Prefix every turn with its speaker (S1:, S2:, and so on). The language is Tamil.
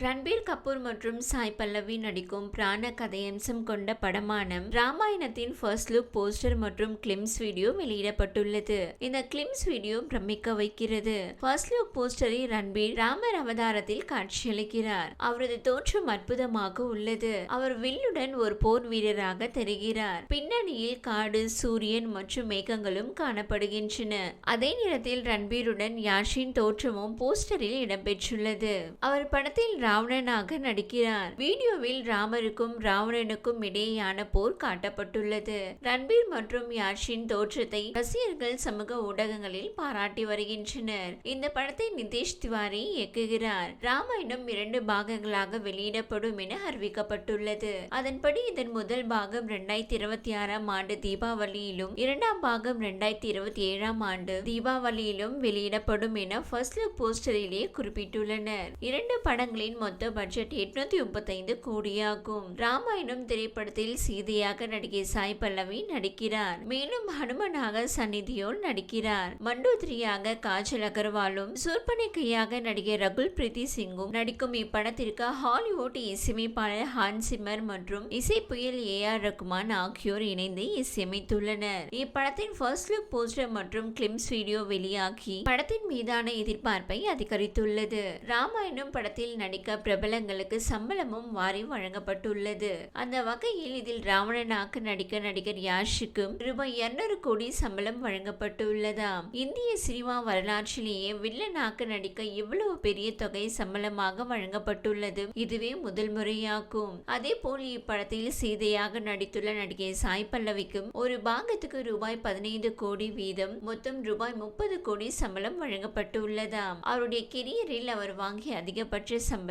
S1: ரன்பீர் கபூர் மற்றும் சாய் பல்லவி நடிக்கும் பிராண கதையம்சம் கொண்ட படமான ராமாயணத்தின் ஃபர்ஸ்ட் லுக் போஸ்டர் மற்றும் கிளிம்ஸ் வீடியோ வெளியிடப்பட்டுள்ளது. இந்த கிளிம்ஸ் வீடியோ பிரமிக்க வைக்கிறது. ஃபர்ஸ்ட் லுக் போஸ்டரில் ரன்பீர் ராமர் அவதாரத்தில் காட்சியளிக்கிறார். அவரது தோற்றம் அற்புதமாக உள்ளது. அவர் வில்லுடன் ஒரு போர் வீரராக தெரிகிறார். பின்னணியில் காடு சூரியன் மற்றும் மேகங்களும் காணப்படுகின்றன. அதே நேரத்தில் ரன்பீருடன் யாஷின் தோற்றமும் போஸ்டரில் இடம்பெற்றுள்ளது. அவர் படத்தில் ராவணனாக நடிக்கிறார். வீடியோவில் ராமருக்கும் ராவணனுக்கும் இடையேயான போர் காட்டப்பட்டுள்ளது. ரன்பீர் மற்றும் யாஷின் தோற்றத்தை ரசிகர்கள் சமூக ஊடகங்களில் பாராட்டி வருகின்றனர். இந்த படத்தை நிதேஷ் திவாரி இயக்குகிறார். ராமாயணம் இரண்டு பாகங்களாக வெளியிடப்படும் என அறிவிக்கப்பட்டுள்ளது. அதன்படி இதன் முதல் பாகம் இரண்டாயிரத்தி இருபத்தி ஆறாம் ஆண்டு தீபாவளியிலும் இரண்டாம் பாகம் இரண்டாயிரத்தி இருபத்தி ஏழாம் ஆண்டு தீபாவளியிலும் வெளியிடப்படும் என ஃபர்ஸ்ட் லுக் போஸ்டரிலேயே குறிப்பிட்டுள்ளனர். இரண்டு படங்களின் மொத்த பட்ஜெட் எட்நூத்தி முப்பத்தைந்து கோடியாகும். ராமாயணம் திரைப்படத்தில் சீதையாக நடிகை சாய் பல்லவி நடிக்கிறார். மேலும் ஹனுமனாக சந்நிதியோல் நடிக்கிறார். மண்டோத்ரியாக காஜல் அகர்வாலும் சூர்பனிக்கையாக நடிகை ரகுல் பிரீத்தி சிங்கும் நடிக்கும் இப்படத்திற்கு ஹாலிவுட் இசையமைப்பாளர் ஹான் சிம்மர் மற்றும் இசை புயல் ஏ ஆர் ரகுமான் ஆகியோர் இணைந்து இசையமைத்துள்ளனர். இப்படத்தின் ஃபர்ஸ்ட் லுக் போஸ்டர் மற்றும் கிளிம்ஸ் வீடியோ வெளியாகி படத்தின் மீதான எதிர்பார்ப்பை அதிகரித்துள்ளது. ராமாயணம் படத்தில் நடிக்க பிரபலங்களுக்கு சம்பளமும் வாரி வழங்கப்பட்டுள்ளது. அந்த வகையில் இதில் ராவணனாக்கு நடிக்க நடிகர் யாஷுக்கும் ரூபாய் இருநூறு கோடி சம்பளம் வழங்கப்பட்டுள்ளதாம். இந்திய சினிமா வரலாற்றிலேயே வில்லனாக்கு நடிக்க இவ்வளவு பெரிய தொகை சம்பளமாக வழங்கப்பட்டுள்ளது இதுவே முதல் முறையாகும். அதே போல் இப்படத்தில் சீதையாக நடித்துள்ள நடிகை சாய் பல்லவிக்கும் ஒரு பாகத்துக்கு ரூபாய் பதினைந்து கோடி வீதம் மொத்தம் ரூபாய் முப்பது கோடி சம்பளம் வழங்கப்பட்டுள்ளதாம். அவருடைய கெரியரில் அவர் வாங்கிய அதிகபட்ச சம்பளம்